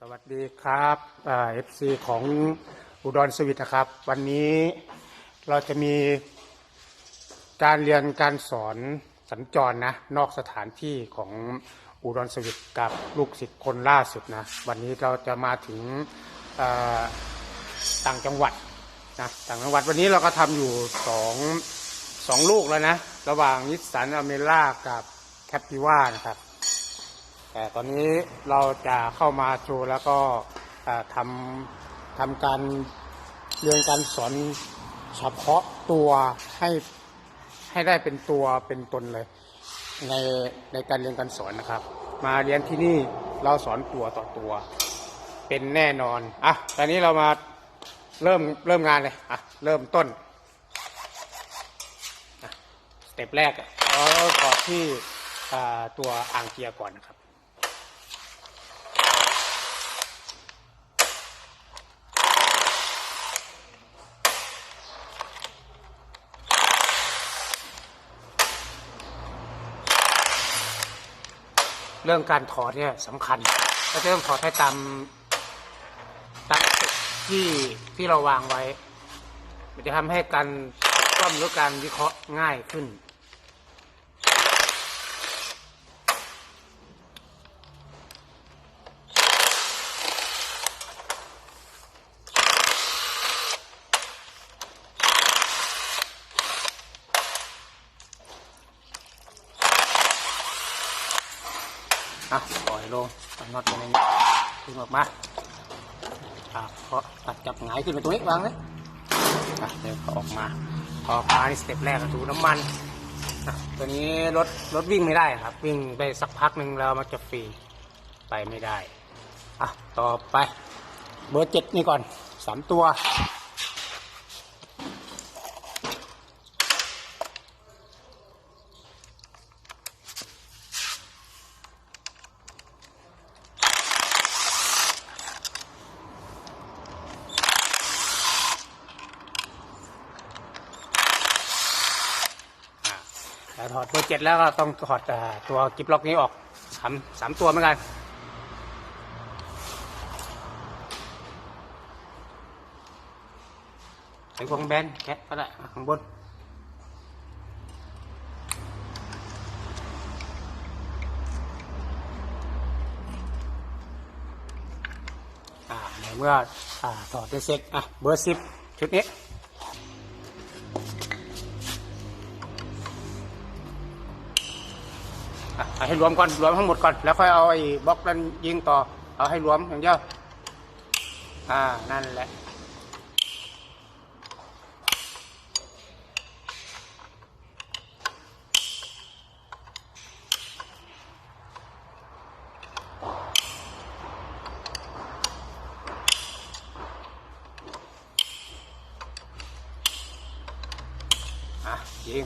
สวัสดีครับเอฟซีของอุดรสวิทนะครับ วันนี้เราจะมีการเรียนการสอนสัญจรนะ นอกสถานที่ของอุดรสวิทกับลูกศิษย์คนล่าสุดนะ วันนี้เราจะมาถึงต่างจังหวัดนะต่างจังหวัดวันนี้เราก็ทำอยู่สองสองลูกแล้วนะ ระหว่างนิสสันอเมร่ากับแคปติว่านะครับ แต่ตอนนี้เราจะเข้ามาโชว์แล้วก็ทำทำการเรียนการสอนเฉพาะตัวให้ให้ได้เป็นตัวเป็นตนเลย ในในการเรียนการสอนนะครับ มาเรียนที่นี่เราสอนตัวต่อตัว เป็นแน่นอนอะตอนนี้เรามาเริ่มเริ่มงานเลยอะเริ่มต้นสเต็ปแรกเราต่อที่ตัวอ่างเกียร์ก่อนนะครับ เรื่องการถอดเนี่ยสำคัญเราจะต้องถอดให้ตามตามที่ที่เราวางไว้ มันจะทำให้การซ่อมหรือการวิเคราะห์ง่ายขึ้น อะปล่อยลงตัดน็อตตรงนี้ดึงออกมาอะเพราะตัดจับหงายขึ้นไปตรงนี้วางเลยอะเดี๋ยวออกมาพออกมานี่สเต็ปแรกก็ดูน้ำมันอะตัวนี้รถรถวิ่งไม่ได้ครับ วิ่งไปสักพักหนึ่งแล้วมันจะฟรีไปไม่ได้อะต่อไปเบอร์เจ็ดนี่ก่อนสามตัว เบอร์เจ็ดแล้วก็ต้องถอดตัวกิบล็อกนี้ออกสามสามตัวเหมือนกันใส่พวงแบนแคะก็ได้ข้างบนอ่าเมื่ออ่าถอดได้เสร็จอะเบอร์สิบชุดนี้ ให้รวมก่อนรวมทั้งหมดก่อนแล้วค่อยเอาไอ้บล็อกนั้นยิงต่อ เอาให้รวมอย่างเดียวอ่านั่นแหละ อะ ยิง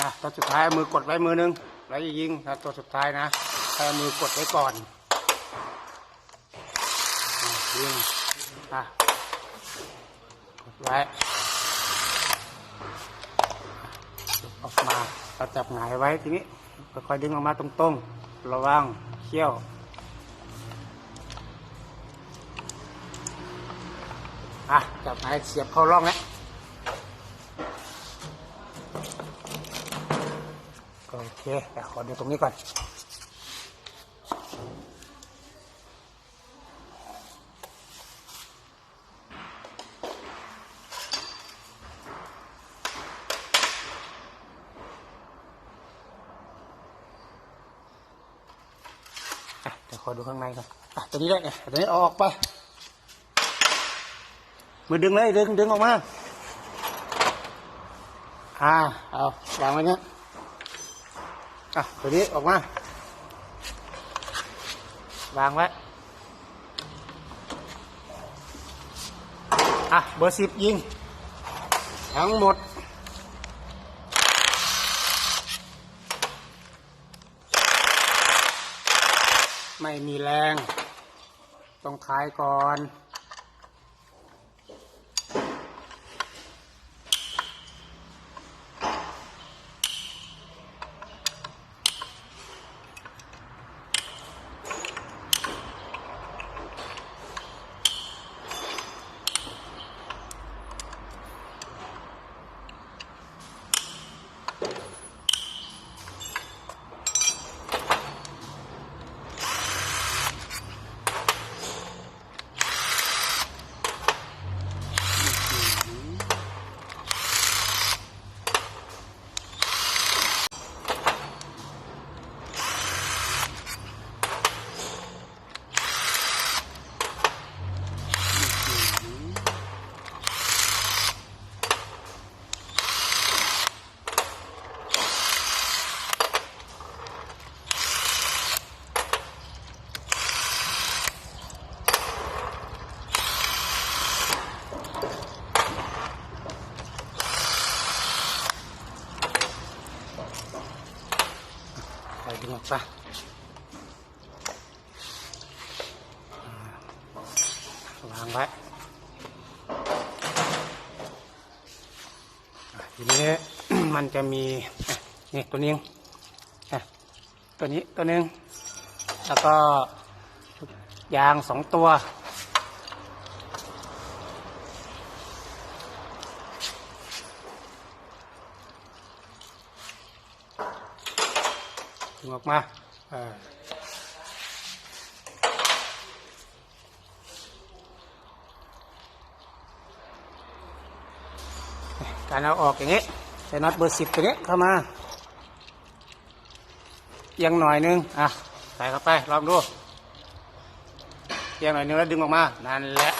อะ ตัวสุดท้ายมือกดไว้มือนึงแล้วยิงนะตัวสุดท้ายนะให้มือกดไว้ก่อนยิงอะกดไว้ออกมาเราจับหงายไว้ทีนี้ค่อยๆดึงออกมาตรงๆ ระวังเขี้ยวอะจับหงายเสียบเข้าร่องแล้ว เคแต่ขอดูตรงนี้ก่อน เดี๋ยวขอดูข้างในก่อนอะตัวนี้ได้ไงตัวนี้เอาออกไป มือดึงเลยดึงดึงออกมา อ่า เอาวางไว้เนี้ย อะตัวนี้ออกมา วางไว้ อะ เบอร์สิบยิง ทั้งหมดไม่มีแรง ต้องคลายก่อน มันจะมีนี่ตัวนี้ตัวนี้ตัวนึง แล้วก็ยางสองตัว ดึงออกมาการเอาออกอย่างนี้ ใส่น็อตเบอร์สิบตัวนี้เข้ามาเอียงหน่อยนึงอะใส่เข้าไปลองดูเอียงหน่อยนึงแล้วดึงออกมานั่นแหละ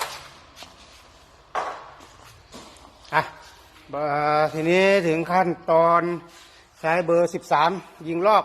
อะทีนี้ถึงขั้นตอนใช้เบอร์สิบสามยิงรอบ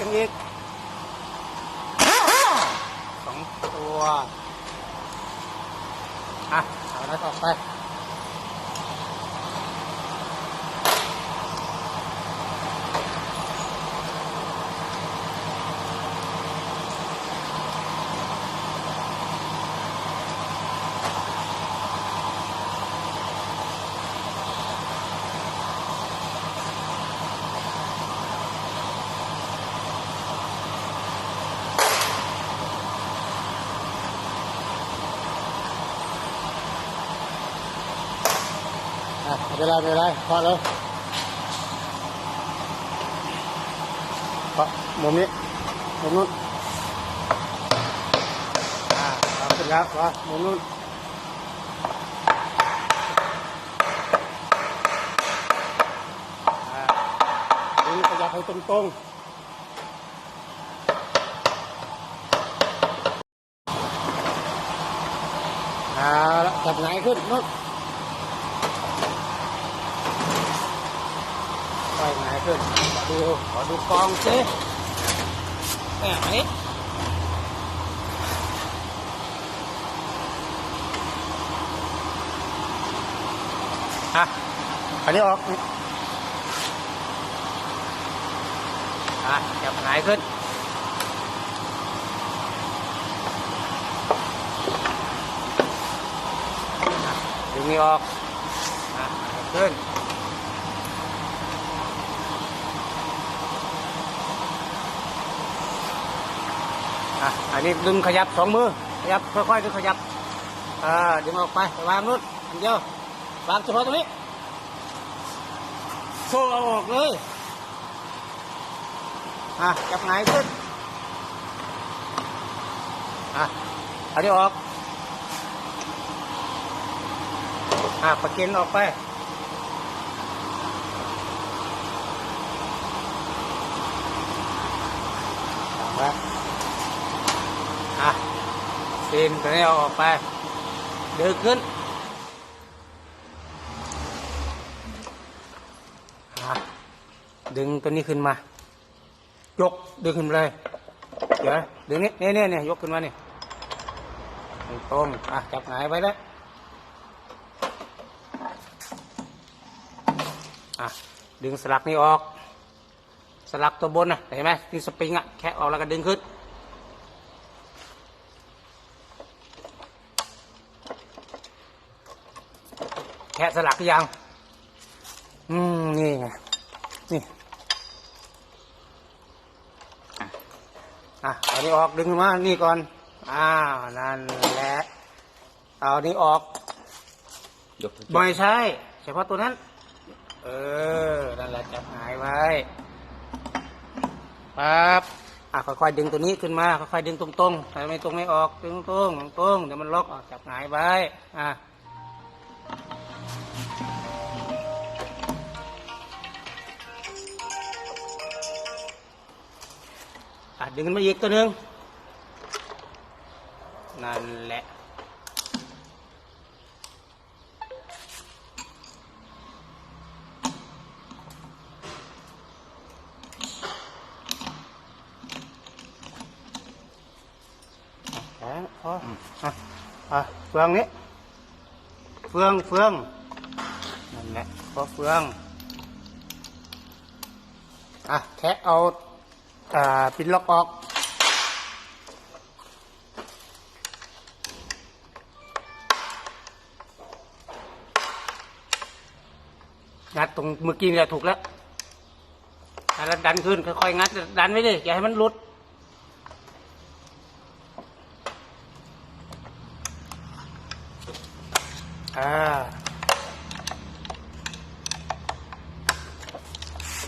กนี่อีกยังอีกสองตัว อะ เอาแล้วออกไป อะไม่ เป็นไรไม่เป็นไรพอเลยพอมุมนี้มุมนู้นอ่าเอาขึ้นแล้วพอมุมนู้นอ่าดึงขยับให้ตรงตรงๆเอาละจับไหนขึ้นนู้น ไปไหน ขึ้นขอดูขอดูกองสิเนี่ยอันนี้อะอันนี้ออกอะจับหายขึ้นดึงนี้ออกอะขึ้น อะอันนี้ดึงขยับสองมือขยับค่อยๆดึงขยับอ่าดึงออกไปวางนู้นอันเดียววางเฉพาะตรงนี้โซ่เอาออกเลยอะจับไหงายขึ้นอะอานี้ออกอะประเก็นออกไปวางไว้ อะซีนตัวนี้เอาออกไป ดึงขึ้นอะดึงตัวนี้ขึ้นมา ยกดึงขึ้นเลย เดี๋ยวดึงนี้เนี่ยเนี่ยเนี่ยยกขึ้นมานี่ตรงอะจับหงายไว้แล้วอะดึงสลักนี้ออก สลักตัวบนนะเห็นไหมที่สปริงอะแค่ออกแล้วก็ดึงขึ้น แค่สลักหรือยัง อืม นี่ไง นี่ อะเอานี้ออกดึงมา นี่ก่อน อ้าว นั่นแหละ เอานี้ออก ยกไม่ใช่เฉพาะตัวนั้น เออ นั่นแหละจับหายไว้ปั๊บอะค่อยๆดึงตัวนี้ขึ้นมา ค่อยๆดึงตรงๆถ้าไม่ตรงไม่ออก ดึงตรงๆตรงๆเดี๋ยวมันล็อกออกจับหายไว้ อะ อะดึงขึ้นมาอีกตัวหนึ่งนั่นแหละแข็งพออะอะเฟืองนี้ เฟืองเฟืองนั่นแหละพอเฟือง อะแคะเอา ปินล็อกออก งัดตรงเมื่อกี้เนี่ยถูกแล้วแล้วดันขึ้นค่อยๆงัด ดันไว้ดิอย่าให้มันหลุดอ่า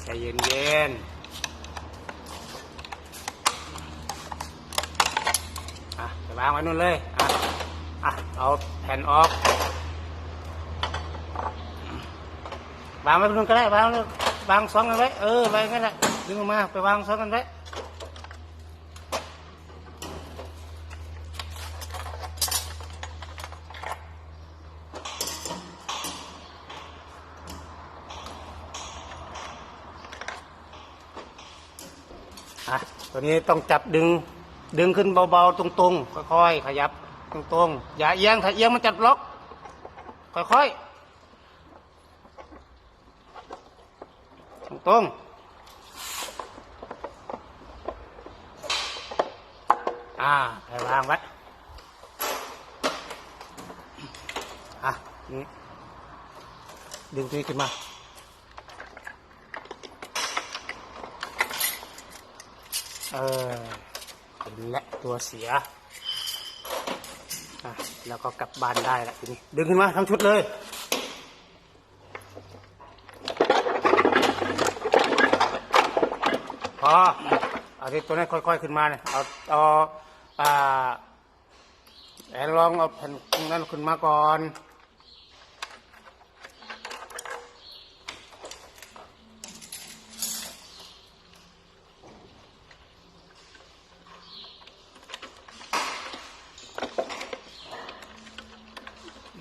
ใจเย็นเย็นๆอะไป วางไว้นู่นเลยอะอะเอาแผ่นออกวางไว้นู่นก็ได้วางไว้วางซ้อนกันไว้เออไว้งั้นแหละดึงออกมาไปวางซ้อนกันไว้อะตัวนี้ต้องจับดึง ดึงขึ้นเบาๆ ตรงๆ ค่อยๆ ขยับตรงๆ อย่าเอียง ถ้าเอียงมันจัดล็อก ค่อยๆ ตรงๆ อ่าไปวางไว้ อะนี่ดึงตัวนี้ขึ้นมาเออ เป็นและตัวเสียแล้วก็กลับบ้านได้ละทีนี้ ดึงขึ้นมาทั้งชุดเลยพอเอาที่ตัวนั้ค่อยๆขึ้นมาเนี่ยเอาเอาอ่าแอนลองเอาแผ่นตรงนั้นขึ้นมาก่อน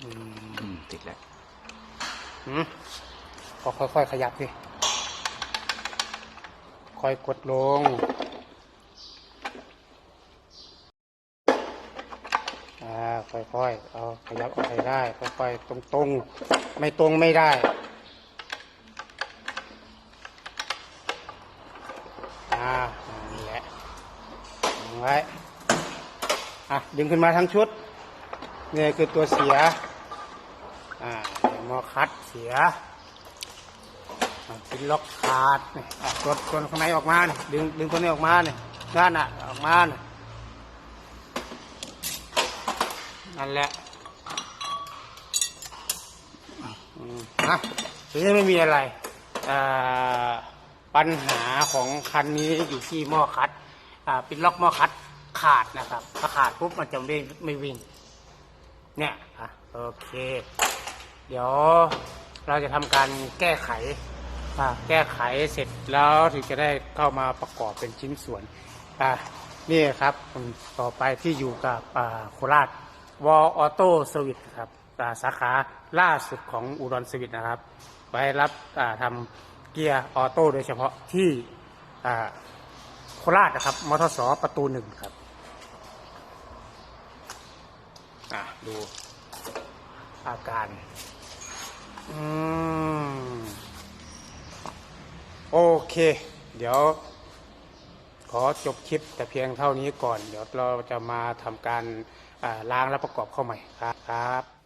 อืมติดแล้ว หืมก็ ค่อยๆขยับสิค่อยกดลงอ่าค่อยๆ เอาขยับออกไปได้ ค่อยๆ ตรงๆ ไม่ตรงไม่ได้อ่านี่แหละวางไว้ อะ ดึงขึ้นมาทั้งชุด นี่คือตัวเสีย อ่าเดี๋ยวมอคัดเสีย ปินล็อกขาดนี่อะตัวตัวข้างในออกมานี่ดึงดึงตัวนี้ออกมาเนี่ยด้านอะออกมาเนี่ยนั่นแหละนะทีนี้ไม่มีอะไรปัญหาของคันนี้อยู่ที่หม้อคัดปิดล็อกหม้อคัดขาดนะครับถ้าขาดปุ๊บมันจะไม่ไม่วิ่ง เนี่ยอะโอเค เดี๋ยวเราจะทำการแก้ไข แก้ไขเสร็จแล้วถึงจะได้เข้ามาประกอบเป็นชิ้นส่วนนี่ครับต่อไปที่อยู่กับโคราชวอออโต้สวิตครับสาขาล่าสุดของอุดรสวิตนะครับ ไว้รับทำเกียร์ออโต้โดยเฉพาะที่โคราชนะครับมทสประตูหนึ่งครับดูอาการ อืม โอเค เดี๋ยว ขอจบคลิปแต่เพียงเท่านี้ก่อน เดี๋ยวเราจะมาทำการล้างและประกอบเข้าใหม่ครับ